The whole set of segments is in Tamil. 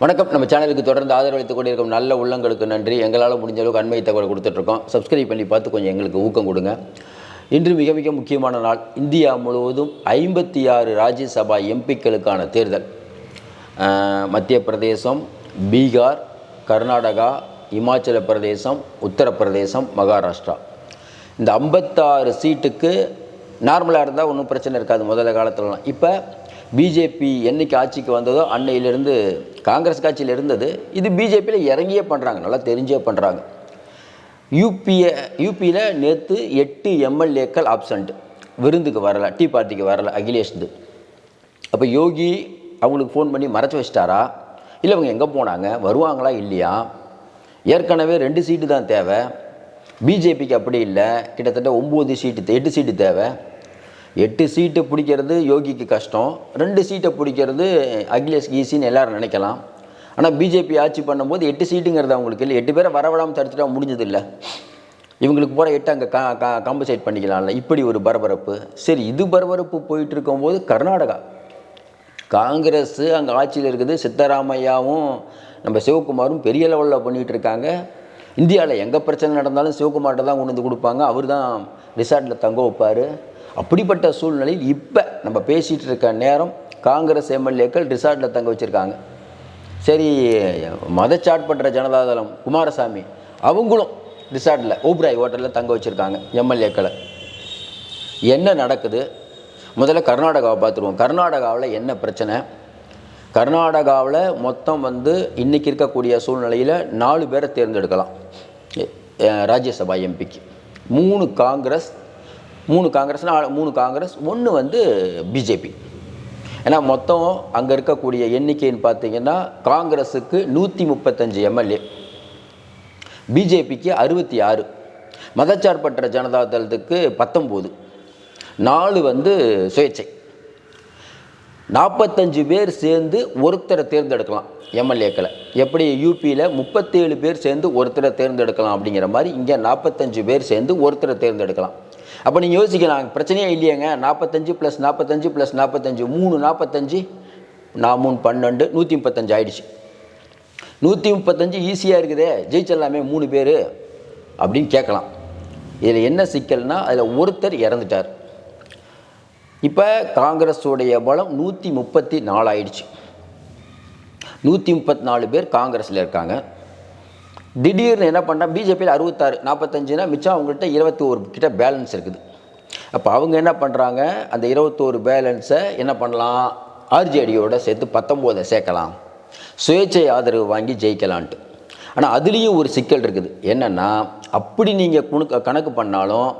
வணக்கம். நம்ம சேனலுக்கு தொடர்ந்து ஆதரவளித்துக் கொண்டிருக்கும் நல்ல உள்ளங்களுக்கு நன்றி. எங்களால் முடிஞ்ச அளவுக்கு அண்மை தகவல் கொடுத்துட்ருக்கோம். சப்ஸ்கிரைப் பண்ணி பார்த்து கொஞ்சம் எங்களுக்கு ஊக்கம் கொடுங்க. இன்று மிக மிக முக்கியமான நாள். இந்தியா முழுவதும் ஐம்பத்தி ஆறு ராஜ்யசபா எம்பிக்களுக்கான தேர்தல். மத்திய பிரதேசம் பீகார் கர்நாடகா இமாச்சல பிரதேசம் உத்தரப்பிரதேசம் மகாராஷ்டிரா. இந்த ஐம்பத்தாறு சீட்டுக்கு நார்மலாக இருந்தால் ஒன்றும் பிரச்சனை இருக்காது. முதல்ல காலத்துலலாம். இப்போ பிஜேபி என்னைக்கு ஆட்சிக்கு வந்ததோ அன்னையிலிருந்து காங்கிரஸ் கட்சியில் இருந்தது. இது பிஜேபியில் இறங்கியே பண்ணுறாங்க நல்லா தெரிஞ்சே பண்ணுறாங்க யூபியை யூபியில் நேற்று எட்டு எம்எல்ஏக்கள் ஆப்சண்ட் விருந்துக்கு வரல டீ பார்ட்டிக்கு வரல அகிலேஷ்து அப்போ யோகி அவங்களுக்கு ஃபோன் பண்ணி மறைச்சி வச்சிட்டாரா? இல்லை அவங்க எங்கே போனாங்க? வருவாங்களா? இல்லையா? ஏற்கனவே ரெண்டு சீட்டு தான் தேவை. பிஜேபிக்கு அப்படி இல்லை. கிட்டத்தட்ட ஒம்பது சீட்டு எட்டு சீட்டு தேவை. எட்டு சீட்டு பிடிக்கிறது யோகிக்கு கஷ்டம். ரெண்டு சீட்டை பிடிக்கிறது அகிலேஷ்க்கு ஈஸின்னு எல்லோரும் நினைக்கலாம். ஆனால் பிஜேபி ஆட்சி பண்ணும்போது எட்டு சீட்டுங்கிறது அவங்களுக்கு இல்லை. எட்டு பேரை வரவிடாமல் தடுத்துட்டா முடிஞ்சது இல்லை இவங்களுக்கு போகிற எட்டு அங்கே கா கா காம்பன்சேட் பண்ணிக்கலாம்ல. இப்படி ஒரு பரபரப்பு. சரி இது பரபரப்பு போயிட்டு இருக்கும்போது கர்நாடகா. காங்கிரஸ் அங்கே ஆட்சியில் இருக்குது. சித்தராமையாவும் நம்ம சிவகுமாரும் பெரிய லெவலில் பண்ணிகிட்டு இருக்காங்க. இந்தியாவில் எங்கே பிரச்சனை நடந்தாலும் சிவகுமார்கிட்ட தான் கொண்டு வந்து கொடுப்பாங்க. அவர் தான் ரிசார்ட்டில் தங்க வைப்பார். அப்படிப்பட்ட சூழ்நிலையில் இப்போ நம்ம பேசிகிட்டு இருக்க நேரம் காங்கிரஸ் எம்எல்ஏக்கள் ரிசார்ட்டில் தங்க வச்சுருக்காங்க. சரி மதச்சாட்பற்ற ஜனதாதளம் குமாரசாமி அவங்களும் ரிசார்ட்டில் ஓப்ராய் ஹோட்டலில் தங்க வச்சுருக்காங்க எம்எல்ஏக்களை. என்ன நடக்குது? முதல்ல கர்நாடகாவை பார்த்துருவோம். கர்நாடகாவில் என்ன பிரச்சனை? கர்நாடகாவில் மொத்தம் வந்து இன்றைக்கி இருக்கக்கூடிய சூழ்நிலையில் நாலு பேரை தேர்ந்தெடுக்கலாம். ராஜ்யசபா எம்பிக்கு. மூணு காங்கிரஸ் மூணு காங்கிரஸ்னால் மூணு காங்கிரஸ் ஒன்று வந்து பிஜேபி. ஏன்னா மொத்தம் அங்கே இருக்கக்கூடிய எண்ணிக்கைன்னு பார்த்தீங்கன்னா காங்கிரஸுக்கு நூற்றி முப்பத்தஞ்சு எம்எல்ஏ பிஜேபிக்கு அறுபத்தி ஆறு மதச்சார்பற்ற ஜனதா தளத்துக்கு பத்தொம்போது நாலு வந்து சுயேட்சை. நாற்பத்தஞ்சு பேர் சேர்ந்து ஒருத்தரை தேர்ந்தெடுக்கலாம் எம்எல்ஏக்களை. எப்படி யூபியில் முப்பத்தேழு பேர் சேர்ந்து ஒருத்தரை தேர்ந்தெடுக்கலாம் அப்படிங்கிற மாதிரி இங்கே நாற்பத்தஞ்சு பேர் சேர்ந்து ஒருத்தரை தேர்ந்தெடுக்கலாம். அப்போ நீங்கள் யோசிக்கலாம் பிரச்சனையே இல்லையேங்க. நாற்பத்தஞ்சு ப்ளஸ் நாற்பத்தஞ்சு ப்ளஸ் நாற்பத்தஞ்சு மூணு நாற்பத்தஞ்சு நான் மூணு பன்னெண்டு நூற்றி முப்பத்தஞ்சு ஆயிடுச்சு. நூற்றி முப்பத்தஞ்சு ஈஸியாக இருக்குதே ஜெயிச்சிடலாமே மூணு பேர் அப்படின்னு கேட்கலாம். இதில் என்ன சிக்கல்னா அதில் ஒருத்தர் இறந்துட்டார். இப்போ காங்கிரஸுடைய பலம் நூற்றி முப்பத்தி நாலு ஆயிடுச்சு. நூற்றி முப்பத்தி நாலு பேர் காங்கிரஸில் இருக்காங்க. திடீர்னு என்ன பண்ணால் பிஜேபியில் அறுபத்தாறு நாற்பத்தஞ்சுனா மிச்சம் அவங்கள்ட்ட இருபத்தி ஒரு கிட்ட பேலன்ஸ் இருக்குது. அப்போ அவங்க என்ன பண்ணுறாங்க அந்த இருபத்தோரு பேலன்ஸை என்ன பண்ணலாம்? ஆர்ஜேடியோட சேர்த்து பத்தொம்போதை சேர்க்கலாம். சுயேட்சை ஆதரவு வாங்கி ஜெயிக்கலான்ட்டு. ஆனால் அதுலேயும் ஒரு சிக்கல் இருக்குது. என்னென்னா அப்படி நீங்கள் குணுக்க கணக்கு பண்ணாலும்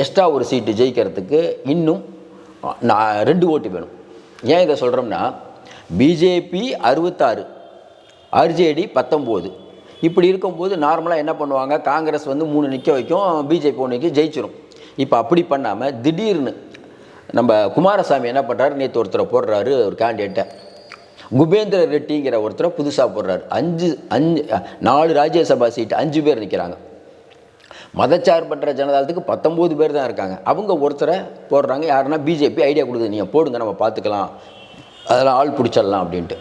எக்ஸ்ட்ரா ஒரு சீட்டு ஜெயிக்கிறதுக்கு இன்னும் நான் ரெண்டு ஓட்டு வேணும். ஏன் இதை சொல்கிறோம்னா பிஜேபி அறுபத்தாறு ஆர்ஜேடி பத்தொம்போது. இப்படி இருக்கும்போது நார்மலாக என்ன பண்ணுவாங்க? காங்கிரஸ் வந்து மூணு நிற்க வைக்கும் பிஜேபி ஒன்று நிற்க ஜெயிச்சிரும். இப்போ அப்படி பண்ணாமல் திடீர்னு நம்ம குமாரசாமி என்ன பண்ணுறாரு நேற்று ஒருத்தரை போடுறாரு ஒரு கேண்டிடேட்டை குபேந்திர ரெட்டிங்கிற ஒருத்தரை புதுசாக போடுறாரு. அஞ்சு அஞ்சு நாலு ராஜ்யசபா சீட்டு அஞ்சு பேர் நிற்கிறாங்க மதச்சார்பற்ற ஜனதாத்துக்கு பத்தொம்போது பேர் தான் இருக்காங்க. அவங்க ஒருத்தரை போடுறாங்க. யாருன்னா பிஜேபி ஐடியா கொடுக்குது. நீங்கள் போடுங்க நம்ம பார்த்துக்கலாம். அதெல்லாம் ஆள் பிடிச்சிடலாம் அப்படின்ட்டு.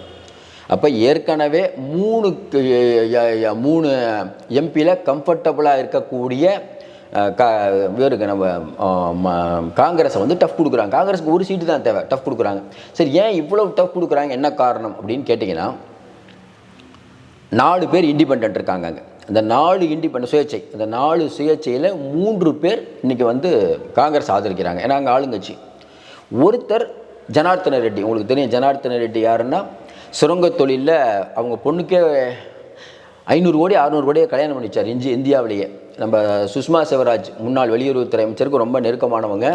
அப்போ ஏற்கனவே மூணு மூணு எம்பியில் கம்ஃபர்டபுளாக இருக்கக்கூடிய அஹ், கா இவருக்கு நம்ம ம- காங்கிரஸை வந்து டஃப் கொடுக்குறாங்க. காங்கிரஸுக்கு ஒரு சீட்டு தான் தேவை டஃப் கொடுக்குறாங்க. சரி ஏன் இவ்வளோ டஃப் கொடுக்குறாங்க? என்ன காரணம்? அப்படின்னு கேட்டிங்கன்னா நாலு பேர் இண்டிபெண்ட் இருக்காங்க அங்கே. அந்த நாலு இண்டிபெண்ட் சுயேட்சை அந்த நாலு சுயேட்சையில் மூன்று பேர் இன்றைக்கி வந்து காங்கிரஸ் ஆதரிக்கிறாங்க. ஏன்னா அங்கே ஆளுங்கட்சி. ஒருத்தர் ஜனார்த்தன ரெட்டி உங்களுக்கு தெரியும் ஜனார்த்தன ரெட்டி யாருன்னா சுரங்கத் தொழிலில் அவங்க பொண்ணுக்கே ஐநூறு கோடி அறநூறு கோடியை கல்யாணம் பண்ணிச்சார் இஞ்சி இந்தியாவிலேயே. நம்ம சுஷ்மா சிவராஜ் முன்னாள் வெளியுறவுத்துறை அமைச்சருக்கு ரொம்ப நெருக்கமானவங்க.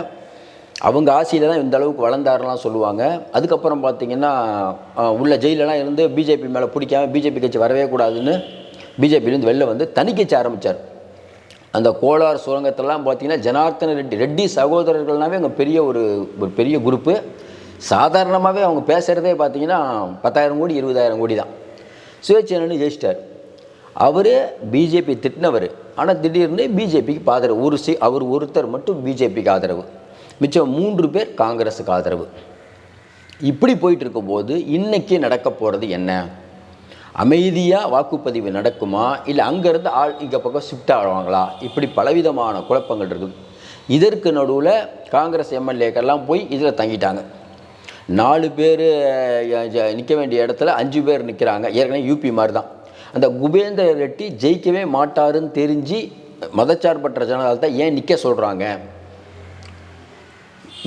அவங்க ஆசையில் தான் இந்த அளவுக்கு வளர்ந்தாருலாம் சொல்லுவாங்க. அதுக்கப்புறம் பார்த்தீங்கன்னா உள்ள ஜெயிலெலாம் இருந்து பிஜேபி மேலே பிடிக்காம பிஜேபி கட்சி வரவே கூடாதுன்னு பிஜேபியிலேருந்து வெளில வந்து தனி கட்சி ஆரம்பித்தார் அந்த கோலார் சுரங்கத்திலலாம் பார்த்தீங்கன்னா ஜனார்த்தன ரெட்டி ரெட்டி சகோதரர்கள்னாவே அங்கே பெரிய ஒரு ஒரு பெரிய குரூப்பு. சாதாரணமாகவே அவங்க பேசுகிறதே பார்த்தீங்கன்னா பத்தாயிரம் கோடி இருபதாயிரம் கோடி தான். சுயேட்சைன்னு ஜெயிச்சிட்டார். அவர் பிஜேபி திட்டினவர். ஆனால் திடீர்னு பிஜேபிக்கு ஆதரவு. ஒரு சி அவர் ஒருத்தர் மட்டும் பிஜேபிக்கு ஆதரவு. மிச்சம் மூன்று பேர் காங்கிரஸுக்கு ஆதரவு. இப்படி போயிட்டு இருக்கும்போது இன்றைக்கி நடக்க போகிறது என்ன? அமைதியாக வாக்குப்பதிவு நடக்குமா? இல்லை அங்கேருந்து ஆள் இங்கே பக்கம் ஷிஃப்ட் ஆடுவாங்களா இப்படி பலவிதமான குழப்பங்கள் இருக்குது. இதற்கு நடுவில் காங்கிரஸ் எம்எல்ஏக்கெல்லாம் போய் இதில் தங்கிட்டாங்க. நாலு பேர் நிற்க வேண்டிய இடத்துல அஞ்சு பேர் நிற்கிறாங்க ஏற்கனவே யூபி மாதிரி தான் அந்த குபேந்திர ரெட்டி ஜெயிக்கவே மாட்டாருன்னு தெரிஞ்சு மதச்சார்பற்ற ஜனதாதளத்தை ஏன் நிற்க சொல்கிறாங்க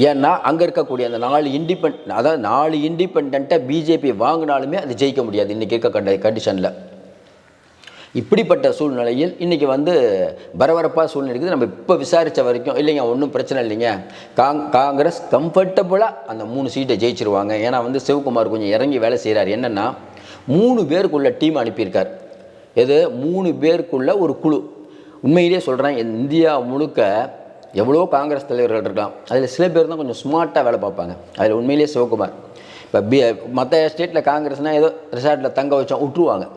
ஏன்னா அங்கே இருக்கக்கூடிய அந்த நாலு இண்டிபெண்ட் அதாவது நாலு இண்டிபெண்ட்டை பிஜேபி வாங்கினாலுமே அது ஜெயிக்க முடியாது. இன்றைக்கி இருக்க கண்ட கண்டிஷனில் இப்படிப்பட்ட சூழ்நிலையில் இன்றைக்கி வந்து பரபரப்பாக சூழ்நிலை இருக்குது. நம்ம இப்போ விசாரித்த வரைக்கும் இல்லைங்க ஒன்றும் பிரச்சனை இல்லைங்க. காங் காங்கிரஸ் கம்ஃபர்டபுளாக அந்த மூணு சீட்டை ஜெயிச்சிருவாங்க. ஏன்னா வந்து சிவகுமார் கொஞ்சம் இறங்கி வேலை செய்கிறார் என்னென்னா மூணு பேருக்குள்ள டீம் அனுப்பியிருக்கார். எது? மூணு பேருக்குள்ள ஒரு குழு. உண்மையிலேயே சொல்கிறேன் இந்தியா முழுக்க எவ்வளோ காங்கிரஸ் தலைவர்கள் இருக்கலாம். அதில் சில பேர் தான் கொஞ்சம் ஸ்மார்ட்டாக வேலை பார்ப்பாங்க. அதில் உண்மையிலேயே சிவகுமார். இப்போ பி மற்ற ஸ்டேட்டில் காங்கிரஸ்னால் ஏதோ ரிசார்ட்டில் தங்க வச்சோம் விட்டுருவாங்க.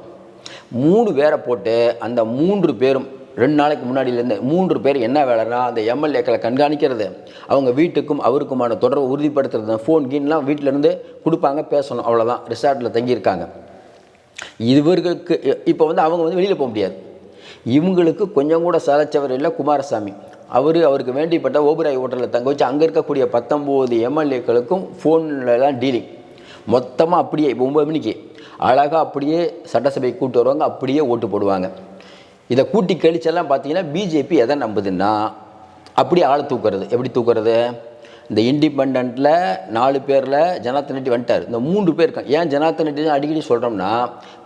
மூணு பேரை போட்டு அந்த மூன்று பேரும் ரெண்டு நாளைக்கு முன்னாடியிலேருந்து மூன்று பேர் என்ன வேலைன்னா அந்த எம்எல்ஏக்களை கண்காணிக்கிறது. அவங்க வீட்டுக்கும் அவருக்குமான தொடர்பை உறுதிப்படுத்துறது ஃபோன் கீன்லாம் வீட்டிலேருந்து கொடுப்பாங்க பேசணும். அவ்வளோதான் ரிசார்ட்டில் தங்கியிருக்காங்க. இவர்களுக்கு இப்போ வந்து அவங்க வந்து வெளியில் போக முடியாது. இவங்களுக்கு கொஞ்சம் கூட சலைச்சவர் இல்லை குமாரசாமி. அவர் அவருக்கு வேண்டிப்பட்ட ஓபராய் ஹோட்டலில் தங்க வச்சு அங்கே இருக்கக்கூடிய பத்தொம்போது எம்எல்ஏக்களுக்கும் ஃபோனில் தான் டீலிங் மொத்தமாக அப்படியே இப்போ ஒம்பது மணிக்கு அழகாக அப்படியே சட்டசபை கூட்டு வருவாங்க அப்படியே ஓட்டு போடுவாங்க. இதை கூட்டி கழிச்செல்லாம் பார்த்தீங்கன்னா பிஜேபி எதை நம்புதுன்னா அப்படியே ஆளை தூக்குறது. எப்படி தூக்குறது? இந்த இண்டிபெண்ட்டில் நாலு பேரில் ஜனார்த்தன் ரெட்டி வந்துட்டார். இந்த மூன்று பேர் இருக்காங்க. ஏன் ஜனார்த்தன் ரெட்டி அடிக்கடி சொல்கிறோம்னா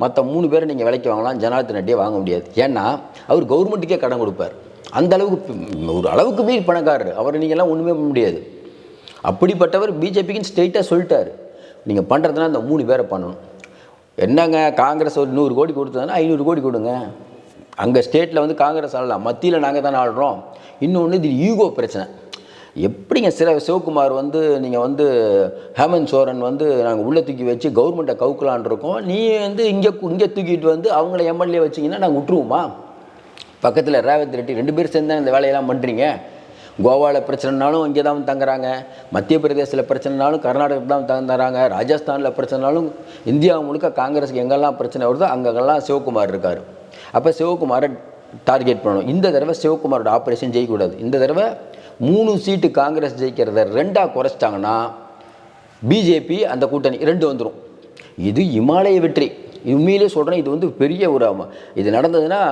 மற்ற மூணு பேரை நீங்கள் விலைக்கு வாங்கலாம் ஜனார்த்தன் ரெட்டியை வாங்க முடியாது. ஏன்னா அவர் கவர்மெண்ட்டுக்கே கடன் கொடுப்பார். அந்த அளவுக்கு ஒரு அளவுக்கு மீறி பணக்காரர். அவரை நீங்கள்லாம் ஒன்றுமே பண்ண முடியாது. அப்படிப்பட்டவர் பிஜேபிக்குன்னு ஸ்ட்ரெயிட்டாக சொல்லிட்டார். நீங்கள் பண்ணுறதுனா இந்த மூணு பேரை பண்ணணும். என்னங்க காங்கிரஸ் ஒரு நூறு கோடி கொடுத்ததுன்னா ஐநூறு கோடி கொடுங்க. அங்கே ஸ்டேட்டில் வந்து காங்கிரஸ் ஆளலாம். மத்தியில் நாங்கள் தானே ஆடுறோம் இன்னொன்று இது ஈகோ பிரச்சனை. எப்படிங்க சில சிவகுமார் வந்து நீங்கள் வந்து ஹேமந்த் சோரன் வந்து நாங்கள் உள்ளே தூக்கி வச்சு கவர்மெண்ட்டை கவுக்கலான் இருக்கோம். நீ வந்து இங்கே இங்கே தூக்கிட்டு வந்து அவங்கள எம்எல்ஏ வச்சிங்கன்னா நாங்கள் விட்டுருவோமா? பக்கத்தில் ரேவந்த் ரெட்டி ரெண்டு பேரும் சேர்ந்து தான் இந்த வேலையெல்லாம் பண்ணுறீங்க கோவாவில் பிரச்சனைனாலும் இங்கே தான் தங்குறாங்க. மத்திய பிரதேசத்தில் பிரச்சனைனாலும் கர்நாடகத்தில் தான் தங்குறாங்க ராஜஸ்தானில் பிரச்சனைனாலும் இந்தியா முழுக்க காங்கிரஸுக்கு எங்கெல்லாம் பிரச்சனை வருதோ அங்கெல்லாம் சிவகுமார் இருக்கார். அப்போ சிவகுமாரை டார்கெட் பண்ணணும். இந்த தடவை சிவகுமாரோட ஆப்ரேஷன் ஜெயிக்கக்கூடாது. இந்த தடவை மூணு சீட்டு காங்கிரஸ் ஜெயிக்கிறத ரெண்டாக குறைச்சிட்டாங்கன்னா பிஜேபி அந்த கூட்டணி ரெண்டு வந்துடும் இது இமாலய வெற்றி. உண்மையிலே சொல்கிறேன் இது வந்து பெரிய ஒரு இது நடந்ததுன்னா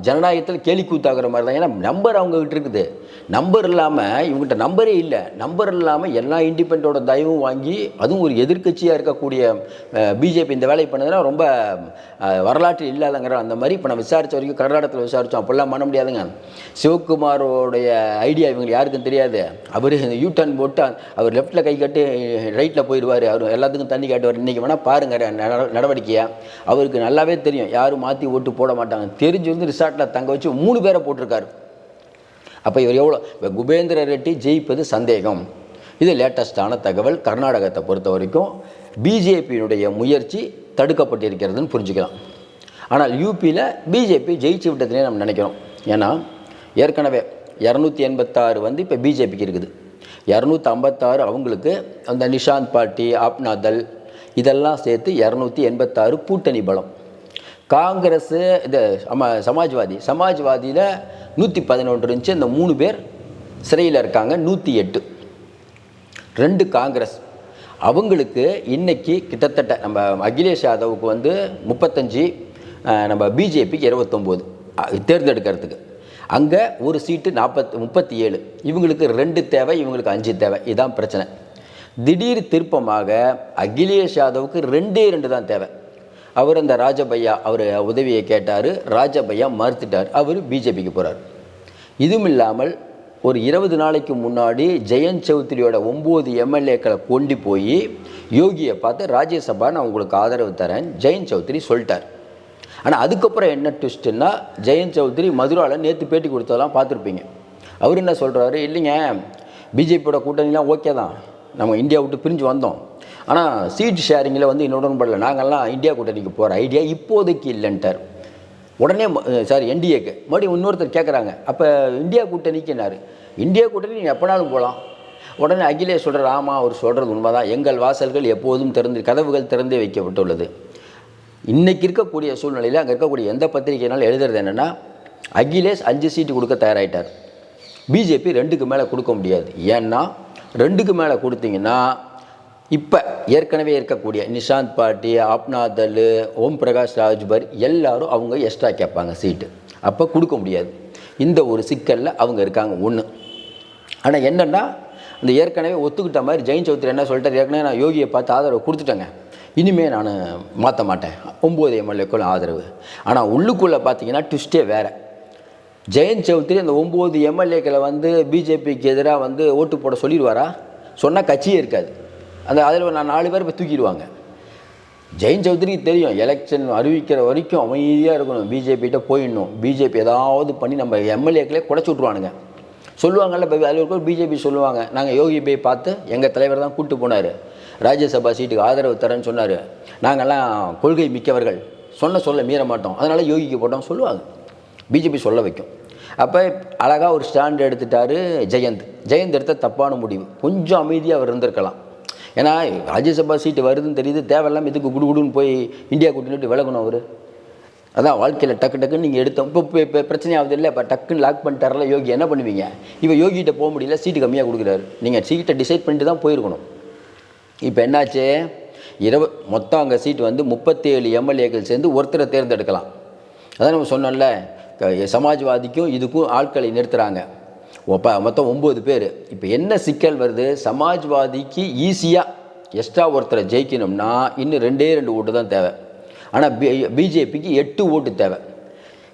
ஜனநாயகத்தில் கேலி கூத்தாகிற மாதிரி தான். ஏன்னா நம்பர் அவங்ககிட்ட இருக்குது. நம்பர் இல்லாமல் இவங்ககிட்ட நம்பரே இல்லை. நம்பர் இல்லாமல் எல்லா இண்டிபெண்டோட தயவும் வாங்கி அதுவும் ஒரு எதிர்க்கட்சியாக இருக்கக்கூடிய பிஜேபி இந்த வேலையை பண்ணதுன்னா ரொம்ப வரலாற்று இல்லாதங்கிற அந்த மாதிரி இப்போ நான் விசாரித்த வரைக்கும் கர்நாடகத்தில் விசாரித்தோம் அப்படிலாம் பண்ண முடியாதுங்க. சிவகுமாரோடைய ஐடியா இவங்க யாருக்கும் தெரியாது. அவர் யூ டர்ன் போட்டு அவர் லெஃப்ட்டில் கை கட்டு ரைட்டில் போயிடுவார். அவர் எல்லாத்துக்கும் தண்ணி காட்டுவார். இன்றைக்கி வேணால் பாருங்க நட- நடவடிக்கையை? அவருக்கு நல்லாவே தெரியும். யாரும் மாற்றி ஓட்டு போட மாட்டாங்க தெரிஞ்சு வந்து ரிசார்ட்டில் தங்க வச்சு மூணு பேரை போட்டிருக்காரு. அப்போ இவர் எவ்வளோ? இப்போ குபேந்திர ரெட்டி ஜெயிப்பது சந்தேகம். இது லேட்டஸ்டான தகவல். கர்நாடகத்தை பொறுத்த வரைக்கும் பிஜேபியினுடைய முயற்சி தடுக்கப்பட்டிருக்கிறதுன்னு புரிஞ்சுக்கலாம். ஆனால் யூபியில் பிஜேபி ஜெயிச்சு விட்டதுனே நம்ம நினைக்கிறோம். ஏன்னா ஏற்கனவே இரநூத்தி எண்பத்தாறு வந்து இப்போ பிஜேபிக்கு இருக்குது. இரநூத்தி ஐம்பத்தாறு அவங்களுக்கு அந்த நிஷாந்த் பாட்டி ஆப்னாதல் இதெல்லாம் சேர்த்து இரநூத்தி எண்பத்தாறு கூட்டணி பலம். காங்கிரஸு இது சமாஜ்வாதி. சமாஜ்வாதியில் நூற்றி பதினொன்று இருந்துச்சு. இந்த மூணு பேர் சிறையில் இருக்காங்க. நூற்றி எட்டு. ரெண்டு காங்கிரஸ். அவங்களுக்கு இன்னைக்கு கிட்டத்தட்ட நம்ம அகிலேஷ் யாதவுக்கு வந்து முப்பத்தஞ்சு நம்ம பிஜேபிக்கு இருபத்தொம்போது தேர்ந்தெடுக்கிறதுக்கு. அங்கே ஒரு சீட்டு நாற்பத்தி முப்பத்தி ஏழு. இவங்களுக்கு ரெண்டு தேவை இவங்களுக்கு அஞ்சு தேவை. இதுதான் பிரச்சனை. திடீர் திருப்பமாக அகிலேஷ் யாதவுக்கு ரெண்டே ரெண்டு தான் தேவை. அவர் அந்த ராஜபையா அவர் உதவியை கேட்டார். ராஜபையா மறுத்துட்டார். அவர் பிஜேபிக்கு போகிறார் இதுவும் இல்லாமல் ஒரு இருபது நாளைக்கு முன்னாடி ஜெயந்த் சௌத்ரியோட ஒம்பது எம்எல்ஏக்களை கொண்டு போய் யோகியை பார்த்து ராஜ்யசபா நான் உங்களுக்கு ஆதரவு தரேன். ஜெயந்த் சௌத்ரி சொல்லிட்டார். ஆனால் அதுக்கப்புறம் என்ன ட்விஸ்ட்டுன்னா ஜெயந்த் சௌத்ரி மதுராவில் நேற்று பேட்டி கொடுத்ததெல்லாம் பார்த்துருப்பீங்க. அவர் என்ன சொல்கிறாரு இல்லைங்க பிஜேபியோட கூட்டணிலாம் ஓகே தான். நம்ம இந்தியா விட்டு பிரிஞ்சு வந்தோம். ஆனால் சீட் ஷேரிங்கில் வந்து இன்னும் உடன்படல. நாங்கள்லாம் இந்தியா கூட்டணிக்கு போகிற ஐடியா இப்போதைக்கு இல்லைன்ட்டார். உடனே சாரி என்டிஏக்கு மறுபடியும் இன்னொருத்தர் கேட்குறாங்க அப்போ இந்தியா கூட்டணிக்குனாரு இந்தியா கூட்டணி நீங்கள் எப்போனாலும் போகலாம் உடனே அகிலேஷ் சொல்கிறார் ஆமாம் அவர் சொல்கிறது உண்மைதான். எங்கள் வாசல்கள் எப்போதும் திறந்து கதவுகள் திறந்தே வைக்கப்பட்டுள்ளது. இன்றைக்கி இருக்கக்கூடிய சூழ்நிலையில் அங்கே இருக்கக்கூடிய எந்த பத்திரிகைனாலும் எழுதுறது என்னென்னா அகிலேஷ் அஞ்சு சீட்டு கொடுக்க தயாராகிட்டார் பிஜேபி ரெண்டுக்கு மேலே கொடுக்க முடியாது. ஏன்னா ரெண்டுக்கு மேலே கொடுத்தீங்கன்னா இப்போ ஏற்கனவே இருக்கக்கூடிய நிஷாந்த் பாட்டி ஆப்னாதல் ஓம் பிரகாஷ் ராஜ்பர் எல்லாரும் அவங்க எக்ஸ்ட்ரா கேட்பாங்க சீட்டு அப்போ கொடுக்க முடியாது. இந்த ஒரு சிக்கலில் அவங்க இருக்காங்க ஒன்று ஆனால் என்னென்னா இந்த ஏற்கனவே ஒத்துக்கிட்ட மாதிரி ஜெயின் சௌத்ரி என்ன சொல்லிட்டார்? ஏற்கனவே நான் யோகியை பார்த்து ஆதரவு கொடுத்துட்டேங்க. இனிமேல் நான் மாற்ற மாட்டேன். ஒம்பது எம்எல்ஏக்கள் ஆதரவு. ஆனால் உள்ளுக்குள்ளே பார்த்தீங்கன்னா ட்விஸ்டே வேறு. ஜெயந்த் சௌத்ரி அந்த ஒம்பது எம்எல்ஏக்களை வந்து பிஜேபிக்கு எதிராக வந்து ஓட்டு போட சொல்லிடுவாரா? சொன்னால் கட்சியே இருக்காது. அந்த அதில் நான் நாலு பேர் இப்போ தூக்கிடுவாங்க. ஜெயந்த் சௌத்ரிக்கு தெரியும் எலெக்ஷன் அறிவிக்கிற வரைக்கும் அமைதியாக இருக்கணும். பிஜேபிகிட்ட போயிடணும். பிஜேபி ஏதாவது பண்ணி நம்ம எம்எல்ஏக்களே குடைச்சி விட்ருவானுங்க சொல்லுவாங்கல்ல இப்போ அதில் இருக்கிற பிஜேபி சொல்லுவாங்க. நாங்கள் யோகி போய் பார்த்து எங்கள் தலைவர் தான் கூப்பிட்டு போனார். ராஜ்யசபா சீட்டுக்கு ஆதரவு தரேன்னு சொன்னார். நாங்கள்லாம் கொள்கை மிக்கவர்கள். சொன்ன சொல்ல மீற மாட்டோம். அதனால் யோகிக்கு போட்டோம் சொல்லுவாங்க. பிஜேபி சொல்ல வைக்கும். அப்போ அழகாக ஒரு ஸ்டாண்ட் எடுத்துட்டாரு ஜெயந்த். ஜெயந்த் எடுத்த தப்பான முடிவு. கொஞ்சம் அமைதியாக அவர் இருந்திருக்கலாம். ஏன்னா ராஜ்யசபா சீட்டு வருதுன்னு தெரியுது. தேவையில்லாமல் இதுக்கு குடு குடுன்னு போய் இந்தியா கூட்டிட்டு விலகணும் அவர். அதான் வாழ்க்கையில் டக்கு டக்குன்னு நீங்கள் எடுத்தோம் இப்போ இப்போ இப்போ பிரச்சனை ஆகுது இல்லை. இப்போ டக்குன்னு லாக் பண்ணிட்டாரில்ல யோகி என்ன பண்ணுவீங்க? இப்போ யோகிகிட்ட போக முடியல சீட்டு கம்மியாக கொடுக்குறாரு. நீங்கள் சீட்டை டிசைட் பண்ணிட்டு தான் போயிருக்கணும். இப்போ என்னாச்சு? இரவு மொத்தம் அங்கே சீட் வந்து முப்பத்தேழு எம்எல்ஏக்கள் சேர்ந்து ஒருத்தரை தேர்ந்தெடுக்கலாம். அதான் நம்ம சொன்னோம்ல சமாஜ்வாதிக்கும் இதுக்கும் ஆட்களை நிறுத்துகிறாங்க ஒப்ப மொத்தம் ஒம்பது பேர். இப்போ என்ன சிக்கல் வருது? சமாஜ்வாதிக்கு ஈஸியாக எக்ஸ்ட்ரா ஒருத்தரை ஜெயிக்கணும்னா இன்னும் ரெண்டே ரெண்டு ஓட்டு தான் தேவை. ஆனால் பி பிஜேபிக்கு எட்டு ஓட்டு தேவை.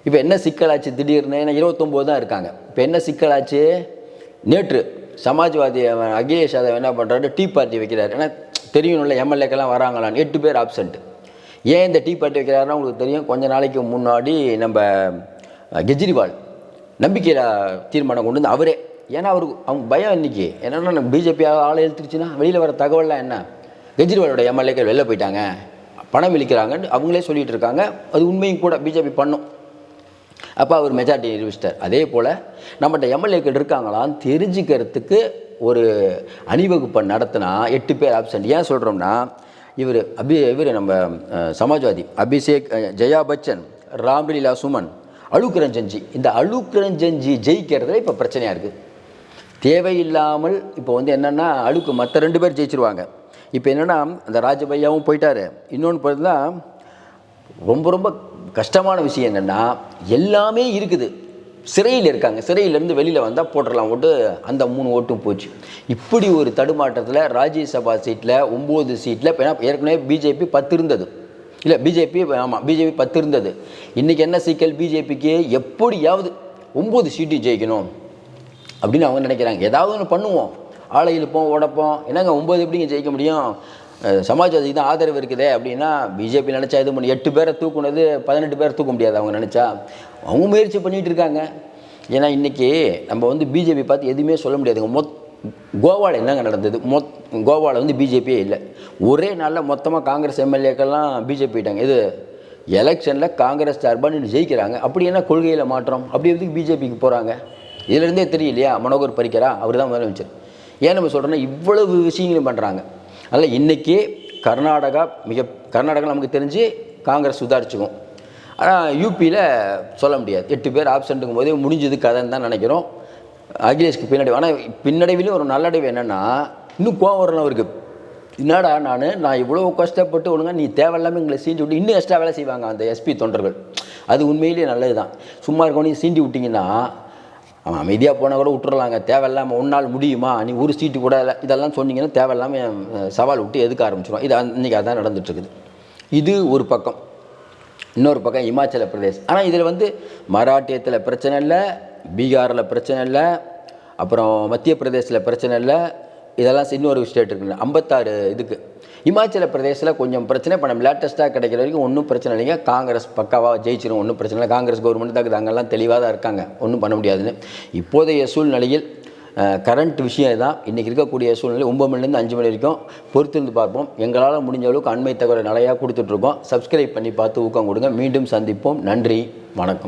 இப்போ என்ன சிக்கலாச்சு திடீர்னு? ஏன்னா இருபத்தொம்போது தான் இருக்காங்க. இப்போ என்ன சிக்கலாச்சு? நேற்று சமாஜ்வாதி அகிலேஷ் யாதவ் என்ன பண்ணுறாரு டீ பார்ட்டி வைக்கிறார். ஏன்னா தெரியணும்ல எம்எல்ஏக்கெல்லாம் வராங்களான்னு. எட்டு பேர் ஆப்சண்ட் ஏன் இந்த டீ பார்ட்டி வைக்கிறாருன்னா உங்களுக்கு தெரியும் கொஞ்ச நாளைக்கு முன்னாடி நம்ம கெஜ்ரிவால் நம்பிக்கையில் தீர்மானம் கொண்டு வந்து அவரே. ஏன்னா அவருக்கு அவங்க பயம் இன்னைக்கு. என்னென்னா பிஜேபி ஆளை இழுத்துருச்சுன்னா வெளியில் வர தகவல்லாம் என்ன? கெஜ்ரிவாலோட எம்எல்ஏக்கள் வெளில போயிட்டாங்க. பணம் இழிக்கிறாங்கன்னு அவங்களே சொல்லிகிட்டு இருக்காங்க. அது உண்மையும் கூட பிஜேபி பண்ணும். அப்போ அவர் மெஜாரிட்டி நிரூபிச்சிட்டார் அதே போல் நம்மகிட்ட எம்எல்ஏக்கள் இருக்காங்களான்னு தெரிஞ்சுக்கிறதுக்கு ஒரு அணிவகுப்பை நடத்தினா எட்டு பேர் ஆப்சண்ட் ஏன் சொல்கிறோம்னா இவர் அபி இவர் நம்ம சமாஜ்வாதி அபிஷேக் ஜெயா பச்சன் ராம்லீலா சுமன் அழுக்கிரஞ்சஞ்சி. ரஞ்சன்ஜி இந்த அலூக் ரஞ்சன்ஜி ஜெயிக்கிறதுல இப்போ பிரச்சனையாக இருக்குது தேவையில்லாமல் இப்போ வந்து என்னென்னா அழுக்கு மற்ற ரெண்டு பேர் ஜெயிச்சிருவாங்க. இப்போ என்னென்னா அந்த ராஜபையாவும் போயிட்டார். இன்னொன்று பார்த்தீங்கன்னா ரொம்ப ரொம்ப கஷ்டமான விஷயம் என்னென்னா எல்லாமே இருக்குது. சிறையில் இருக்காங்க. சிறையிலேருந்து வெளியில் வந்தால் போட்டுடலாம். ஓட்டு அந்த மூணு ஓட்டும் போச்சு. இப்படி ஒரு தடுமாற்றத்தில் ராஜ்யசபா சீட்டில் ஒம்பது சீட்டில் இப்போ ஏன்னா ஏற்கனவே பிஜேபி பத்து இருந்தது. இல்லை பிஜேபி ஆமாம் பிஜேபி பத்து இருந்தது. இன்றைக்கி என்ன சிக்கல்? பிஜேபிக்கு எப்படியாவது ஒம்பது சீட்டு ஜெயிக்கணும் அப்படின்னு அவங்க நினைக்கிறாங்க. ஏதாவது ஒன்று பண்ணுவோம். ஆளை இழுப்போம் உடப்போம். என்னங்க ஒம்பது எப்படிங்க ஜெயிக்க முடியும்? சமாஜ்வாதிக்கு தான் ஆதரவு இருக்குதே அப்படின்னா பிஜேபி நினச்சா இது பண்ணி எட்டு பேரை தூக்குனது பதினெட்டு பேரை தூக்க முடியாது அவங்க நினச்சா. அவங்க முயற்சி பண்ணிகிட்டு இருக்காங்க. ஏன்னா இன்றைக்கி நம்ம வந்து பிஜேபி பார்த்து எதுவுமே சொல்ல முடியாதுங்க. மொத்த கோவாவில் என்னங்க நடந்தது? மொத் கோவாவில் வந்து பிஜேபியே இல்லை. ஒரே நாளில் மொத்தமாக காங்கிரஸ் எம்எல்ஏக்கெல்லாம் பிஜேபி போயிட்டாங்க இது எலெக்ஷனில் காங்கிரஸ் சார்பாக நின்று ஜெயிக்கிறாங்க. அப்படி என்ன கொள்கையில் மாற்றம்? அப்படி எதுக்கு பிஜேபிக்கு போகிறாங்க இதிலேருந்தே தெரியலையா? மனோகர் பரிக்கரா? அவர் தான் முதலமைச்சர். ஏன் நம்ம சொல்கிறோன்னா இவ்வளவு விஷயங்களும் பண்ணுறாங்க அதனால் இன்றைக்கி கர்நாடகா மிக கர்நாடகா நமக்கு தெரிஞ்சு காங்கிரஸ் சுதாரிச்சுக்கும். ஆனால் யூபியில் சொல்ல முடியாது. எட்டு பேர் ஆப்சண்ட்டுங்கும் போதே முடிஞ்சது கதைன்னு தான் நினைக்கிறோம். அகிலேஷ்க்கு பின்னடைவு. ஆனால் பின்னடைவிலும் ஒரு நல்லடைவு என்னென்னா இன்னும் கோவம் வரணும் அவருக்கு என்னடா நான்? நான் இவ்வளோ கஷ்டப்பட்டு ஒழுங்கா நீ தேவையில்லாமல் எங்களை சீண்டி விட்டு இன்னும் எக்ஸ்ட்ரா வேலை செய்வாங்க அந்த எஸ்பி தொண்டர்கள். அது உண்மையிலேயே நல்லது தான் சும்மா இருக்கவனையும் சீண்டி விட்டிங்கன்னா அவன் அமைதியாக போனால் கூட விட்டுறலாங்க. தேவையில்லாமல் உன்னால் முடியுமா? நீ ஒரு சீட்டு கூட இல்லை. இதெல்லாம் சொன்னீங்கன்னா தேவையில்லாமல் சவால் விட்டு எதுக்க ஆரம்பிச்சிடும் இது இன்றைக்கி அதான் நடந்துட்டுருக்குது. இது ஒரு பக்கம். இன்னொரு பக்கம் இமாச்சல பிரதேஷ். ஆனால் இதில் வந்து மராட்டியத்தில் பிரச்சனை இல்லை. பீகாரில் பிரச்சனை இல்லை அப்புறம் மத்திய பிரதேசில் பிரச்சனை இல்லை. இதெல்லாம் இன்னொரு ஸ்டேட் இருக்குங்க ஐம்பத்தாறு இதுக்கு. இமாச்சல பிரதேசில் கொஞ்சம் பிரச்சனை இப்போ நம்ம லேட்டஸ்ட்டாக கிடைக்கிற வரைக்கும் ஒன்றும் பிரச்சனை இல்லைங்க. காங்கிரஸ் பக்காவாக ஜெயிச்சிடும் ஒன்றும் பிரச்சனை இல்லை. காங்கிரஸ் கவர்மெண்ட் தான் அங்கெல்லாம் தெளிவாக தான் இருக்காங்க. ஒன்றும் பண்ண முடியாதுன்னு. இப்போதைய சூழ்நிலையில் கரண்ட் விஷயம் தான் இன்றைக்கி இருக்கக்கூடிய சூழ்நிலை ஒம்பது மணிலேருந்து அஞ்சு மணி வரைக்கும் பொறுத்திருந்து பார்ப்போம். எங்களால் முடிஞ்ச அளவுக்கு அண்மை தகவலை நிறையா கொடுத்துட்ருக்கோம் சப்ஸ்கிரைப் பண்ணி பார்த்து ஊக்கம் கொடுங்க. மீண்டும் சந்திப்போம். நன்றி. வணக்கம்.